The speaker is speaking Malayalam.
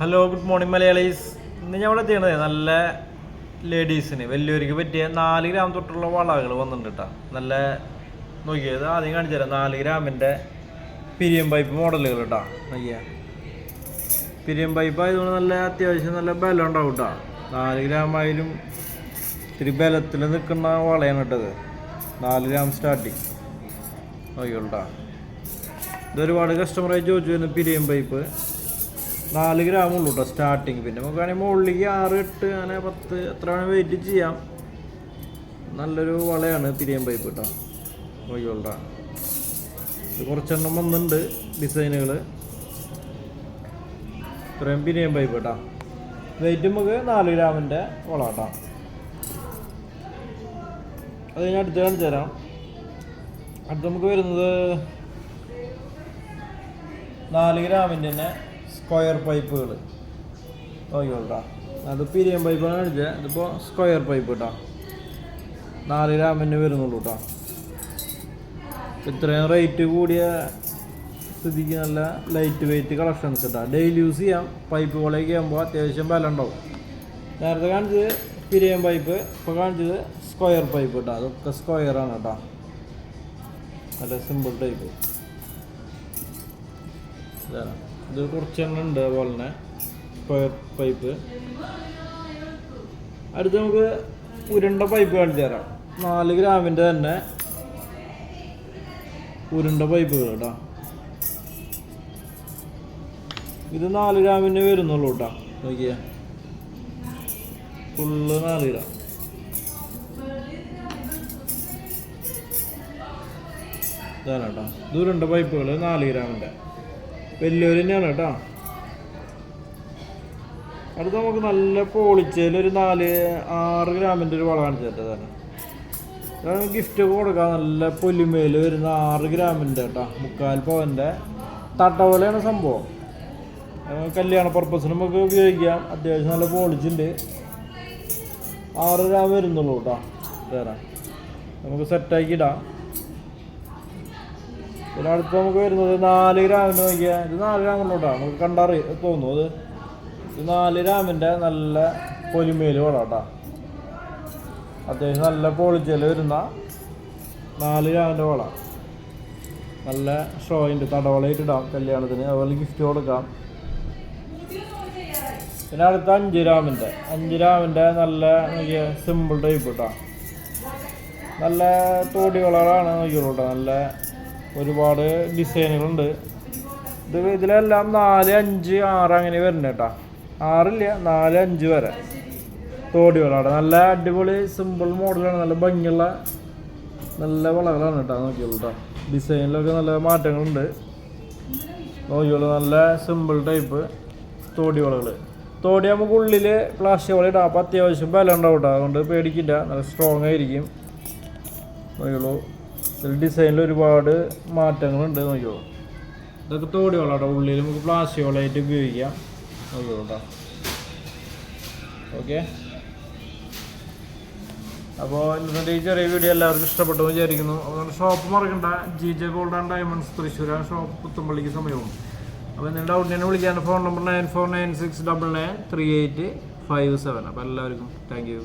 ഹലോ ഗുഡ് മോർണിംഗ് മലയാളീസ് ഇന്ന് ഞാൻ ഇവിടെ ചെയ്യണത് നല്ല ലേഡീസിന് വലിയവർക്ക് പറ്റിയ നാല് ഗ്രാം തൊട്ടുള്ള വളകൾ വന്നിട്ടുണ്ട് കേട്ടോ നല്ല നോക്കിയത് ആദ്യം കാണിച്ചു തരാം. നാല് ഗ്രാമിന്റെ പിരിയം പൈപ്പ് മോഡലുകൾ കേട്ടോ നോക്കിയ. പിരിയം പൈപ്പ് ആയതുകൊണ്ട് നല്ല അത്യാവശ്യം നല്ല ബലം ഉണ്ടാവും കേട്ടോ നാല് ഗ്രാം ആയാലും ഇത്തിരി ബലത്തിൽ നിൽക്കുന്ന വളയാണ് ഇട്ടത് നാല് ഗ്രാം സ്റ്റാർട്ടിങ് നോക്കിയോട്ടാ ഇതൊരുപാട് കസ്റ്റമറായി ചോദിച്ചു വരുന്ന പിരിയം പൈപ്പ് നാല് ഗ്രാം ഉള്ളൂ കേട്ടോ സ്റ്റാർട്ടിങ് പിന്നെ നമുക്ക് വേണമെങ്കിൽ മുകളിലേക്ക് ആറ് എട്ട് അങ്ങനെ പത്ത് എത്ര വേണമെങ്കിൽ വെയിറ്റ് ചെയ്യാം. നല്ലൊരു വളയാണ് തിരിയാൻ പൈപ്പ് കേട്ടോ ഇത് കുറച്ചെണ്ണം വന്നിട്ടുണ്ട് ഡിസൈനുകൾ ഇത്രയും പിരിയാൻ പൈപ്പ് കേട്ടോ വെയിറ്റ് നമുക്ക് നാല് ഗ്രാമിന്റെ വള കേട്ടോ അത് ഞാൻ അടുത്ത് കാണിച്ചു തരാം. അടുത്ത് നമുക്ക് വരുന്നത് നാല് ഗ്രാമിന്റെ തന്നെ സ്ക്വയർ പൈപ്പുകൾ നോക്കിക്കോട്ടാ. അത് പിരിയം പൈപ്പാണ് കാണിച്ചത് ഇതിപ്പോൾ സ്ക്വയർ പൈപ്പ് കേട്ടോ നാല് ഗ്രാമിന് വരുന്നുള്ളൂ കേട്ടോ ഇത്രയും റേറ്റ് കൂടിയ സ്ഥിതിക്ക് നല്ല ലൈറ്റ് വെയിറ്റ് കളക്ഷൻസ് കേട്ടോ ഡെയിലി യൂസ് ചെയ്യാം. പൈപ്പ് പോലെയൊക്കെ ആകുമ്പോൾ അത്യാവശ്യം ബലം ഉണ്ടാവും. നേരത്തെ കാണിച്ചത് പിരിയം പൈപ്പ് ഇപ്പോൾ കാണിച്ചത് സ്ക്വയർ പൈപ്പ് കേട്ടോ അതൊക്കെ സ്ക്വയറാണ് കേട്ടോ നല്ല സിമ്പിൾ ടൈപ്പ്. ഇതാണ്. ഇത് കുറച്ചെണ്ണം ഉണ്ട് അതുപോലെ തന്നെ. പൈപ്പ്. അടുത്ത് നമുക്ക് ഉരുണ്ട പൈപ്പ് കാണിച്ചു തരാം. നാല് ഗ്രാമിന്റെ തന്നെ ഉരുണ്ട പൈപ്പ് കേട്ടോ. ഇത് നാല് ഗ്രാമിന് വരുന്നുള്ളൂ കേട്ടോ. നോക്കിയേ. ഫുള്ള് നാല് ഗ്രാം. ഇതാണ് കേട്ടോ. ഇത് ഉരുണ്ട പൈപ്പുകൾ നാല് ഗ്രാമിന്റെ. വലിയൊരു തന്നെയാണ് കേട്ടോ. അടുത്ത് നമുക്ക് നല്ല പോളിച്ചയിൽ ഒരു നാല് ആറ് ഗ്രാമിന്റെ ഒരു വള കാണിച്ചു തരട്ടെ അതാണ് ഗിഫ്റ്റ് കൊടുക്കാം നല്ല പൊലിമയിൽ വരുന്ന ആറ് ഗ്രാമിന്റെ കേട്ടോ മുക്കാൽ പവന്റെ തട്ട പോലെയാണ് സംഭവം. കല്യാണ പർപ്പസിന് നമുക്ക് ഉപയോഗിക്കാം. അത്യാവശ്യം നല്ല പോളിച്ചുണ്ട് ആറ് ഗ്രാം വരുന്നുള്ളൂ കേട്ടോ തരാം. നമുക്ക് സെറ്റാക്കി ഇടാം. പിന്നെ അടുത്ത് നമുക്ക് വരുന്നത് നാല് ഗ്രാമിന്റെ നോക്കിയാൽ ഇത് നാല് ഗ്രാമിലോട്ടാണ് നമുക്ക് കണ്ടറി തോന്നുന്നു അത് ഇത് നാല് ഗ്രാമിന്റെ നല്ല പൊലിമയിൽ വേണം കേട്ടോ അത്യാവശ്യം നല്ല പോളിച്ചയിൽ വരുന്ന നാല് ഗ്രാമിന്റെ വള. നല്ല ഷോയിന്റെ തടവളയിട്ട് ഇടാം കല്യാണത്തിന്. അതുപോലെ ഗിഫ്റ്റ് കൊടുക്കാം. പിന്നെ അടുത്ത അഞ്ച് ഗ്രാമിന്റെ. അഞ്ച് ഗ്രാമിന്റെ നല്ല നോക്കിയ സിമ്പിൾ ടൈപ്പ് കേട്ടോ നല്ല തോടി വളകളാണ് നോക്കിയുള്ളൂ കേട്ടോ നല്ല ഒരുപാട് ഡിസൈനുകളുണ്ട്. ഇത് ഇതിലെല്ലാം നാല് അഞ്ച് ആറ് അങ്ങനെ വരുന്നുണ്ട് കേട്ടോ. ആറില്ല നാല് അഞ്ച് വരെ. തോടി വളമാണ് നല്ല അടിപൊളി സിമ്പിൾ മോഡലാണ് നല്ല ഭംഗിയുള്ള നല്ല വളകളാണ് കേട്ടോ. നോക്കിയോളൂ കേട്ടോ. ഡിസൈനിലൊക്കെ നല്ല മാറ്റങ്ങളുണ്ട്. നോക്കിയോളൂ നല്ല സിമ്പിൾ ടൈപ്പ് തോടി വളകൾ തോടി നമുക്ക് ഉള്ളിൽ പ്ലാസ്റ്റിക് വള ഇടാം. അപ്പോൾ അത്യാവശ്യം ബലം ഉണ്ടാവും കേട്ടോ. അതുകൊണ്ട് പേടിക്കില്ല. നല്ല സ്ട്രോങ് ആയിരിക്കും. നോക്കിയോളൂ ഇതിൽ ഡിസൈനിൽ ഒരുപാട് മാറ്റങ്ങളുണ്ട് നോക്കിയോ ഇതൊക്കെ തോടി വളട്ടോ ഉള്ളിൽ നമുക്ക് പ്ലാസ്റ്റിക് വളമായിട്ട് ഉപയോഗിക്കാം. നോക്കിയോ ഓക്കെ. അപ്പോൾ ഇന്നത്തെ ഈ ചെറിയ വീഡിയോ എല്ലാവർക്കും ഇഷ്ടപ്പെട്ടു വിചാരിക്കുന്നു. അതുകൊണ്ട് ഷോപ്പ് മറക്കണ്ട. G J gold and diamonds തൃശ്ശൂരാണ് ഷോപ്പ് പുത്തുമ്പള്ളിക്ക് സമയവും. അപ്പോൾ എന്തെങ്കിലും ഡൗട്ട് തന്നെ വിളിക്കാൻ phone number nine four nine six double nine three eight five seven അപ്പോൾ എല്ലാവർക്കും താങ്ക് യു